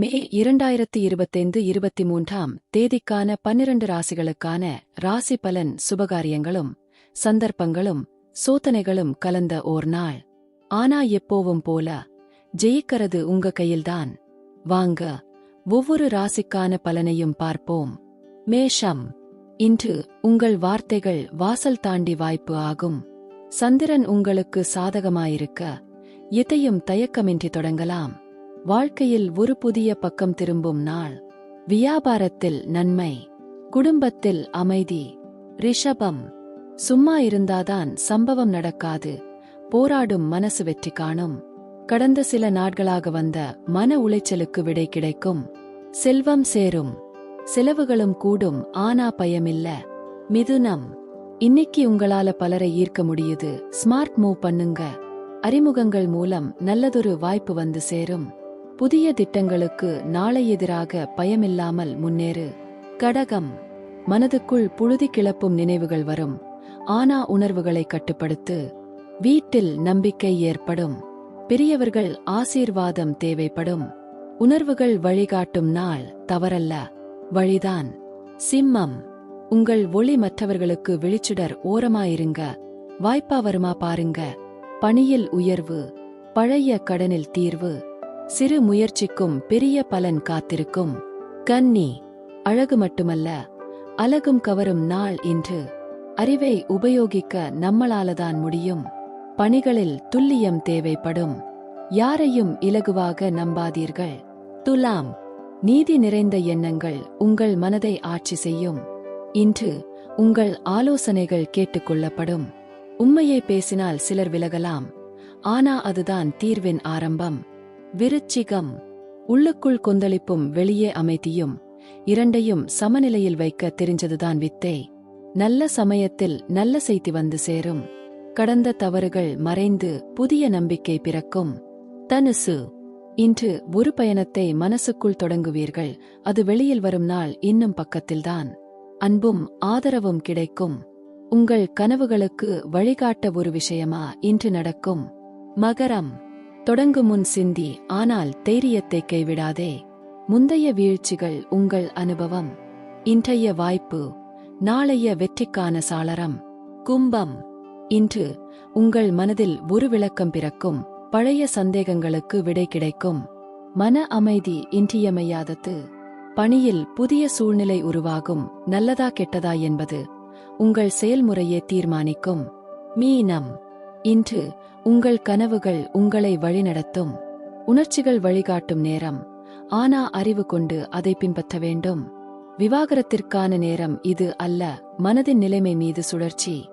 மே இரண்டாயிரத்தி இருபத்தைந்து இருபத்தி மூன்றாம் தேதிக்கான பன்னிரண்டு ராசிகளுக்கான ராசி பலன் சுபகாரியங்களும் சந்தர்ப்பங்களும் சோதனைகளும் கலந்த ஓர் நாள். ஆனா எப்போவும் போல ஜெயிக்கிறது உங்க கையில்தான். வாங்க ஒவ்வொரு ராசிக்கான பலனையும் பார்ப்போம். மேஷம் இன்று உங்கள் வார்த்தைகள் வாசல் தாண்டி வாய்ப்பு ஆகும். சந்திரன் உங்களுக்கு சாதகமாயிருக்க எதையும் தயக்கமின்றி தொடங்கலாம். வாழ்க்கையில் ஒரு புதிய பக்கம் திரும்பும் நாள். வியாபாரத்தில் நன்மை. குடும்பத்தில் அமைதி. ரிஷபம். சும்மா இருந்தாதான் சம்பவம் நடக்காது. போராடும் மனசு வெற்றி காணும். கடந்த சில நாட்களாக வந்த மன உளைச்சலுக்கு விடை கிடைக்கும். செல்வம் சேரும். செலவுகளும் கூடும் ஆனா பயமில்ல. மிதுனம். இன்னைக்கு உங்களால பலரை ஈர்க்க முடியுது. ஸ்மார்ட் மூவ் பண்ணுங்க. அறிமுகங்கள் மூலம் நல்லதொரு வாய்ப்பு வந்து சேரும். புதிய திட்டங்களுக்கு நாளை எதிராக பயமில்லாமல் முன்னேறு. கடகம். மனதுக்குள் புழுதி கிளப்பும் நினைவுகள் வரும். ஆனா உணர்வுகளை கட்டுப்படுத்து. வீட்டில் நம்பிக்கை ஏற்படும். பெரியவர்கள் ஆசீர்வாதம் தேவைப்படும். உணர்வுகள் வழிகாட்டும் நாள் தவறல்ல. வழிதான். சிம்மம். உங்கள் ஒளி மற்றவர்களுக்கு விழிச்சுடர் ஓரமாயிருங்க. வாய்ப்பா வருமா பாருங்க. பணியில் உயர்வு. பழைய கடனில் தீர்வு. சிறு முயற்சிக்கும் பெரிய பலன் காத்திருக்கும். கன்னி அழகு மட்டுமல்ல அழகும் கவரும் நாள் இன்று. அறிவை உபயோகிக்க நம்மளாலதான் முடியும். பணிகளில் துல்லியம் தேவைப்படும். யாரையும் இலகுவாக நம்பாதீர்கள். துலாம் நீதி நிறைந்த எண்ணங்கள் உங்கள் மனதை ஆட்சி செய்யும். இன்று உங்கள் ஆலோசனைகள் கேட்டுக்கொள்ளப்படும் உண்மையை பேசினால் சிலர் விலகலாம். ஆனா அதுதான் தீர்வின் ஆரம்பம். விருச்சிகம். உள்ளுக்குள் கொந்தளிப்பும் வெளியே அமைதியும் இரண்டையும் சமநிலையில் வைக்க தெரிஞ்சதுதான் வித்தை. நல்ல சமயத்தில் நல்ல செய்தி வந்து சேரும். கடந்த தவறுகள் மறைந்து புதிய நம்பிக்கை பிறக்கும். தனுசு. இன்று ஒரு பயணத்தை மனசுக்குள் தொடங்குவீர்கள். அது வெளியில் வரும் நாள் இன்னும் பக்கத்தில்தான். அன்பும் ஆதரவும் கிடைக்கும். உங்கள் கனவுகளுக்கு வழிகாட்ட ஒரு விஷயமா இன்று நடக்கும். மகரம். தொடங்கும் முன் சிந்தி ஆனால் தைரியத்தை கைவிடாதே. முந்தைய வீழ்ச்சிகள் உங்கள் அனுபவம். இன்றைய வாய்ப்பு நாளைய வெற்றிக்கான சாளரம். கும்பம். இன்று உங்கள் மனதில் ஒரு விளக்கம் பிறக்கும். பழைய சந்தேகங்களுக்கு விடை கிடைக்கும். மன அமைதி இன்றியமையாதது. பணியில் புதிய சூழ்நிலை உருவாகும். நல்லதா கெட்டதா என்பது உங்கள் செயல்முறையை தீர்மானிக்கும். மீனம். இன்று உங்கள் கனவுகள் உங்களை வழிநடத்தும். உணர்ச்சிகள் வழிகாட்டும் நேரம். ஆனா அறிவு கொண்டு அதை பின்பற்ற வேண்டும். விவாகரத்திற்கான நேரம் இது அல்ல. மனதின் நிலைமை மீது சுழற்சி.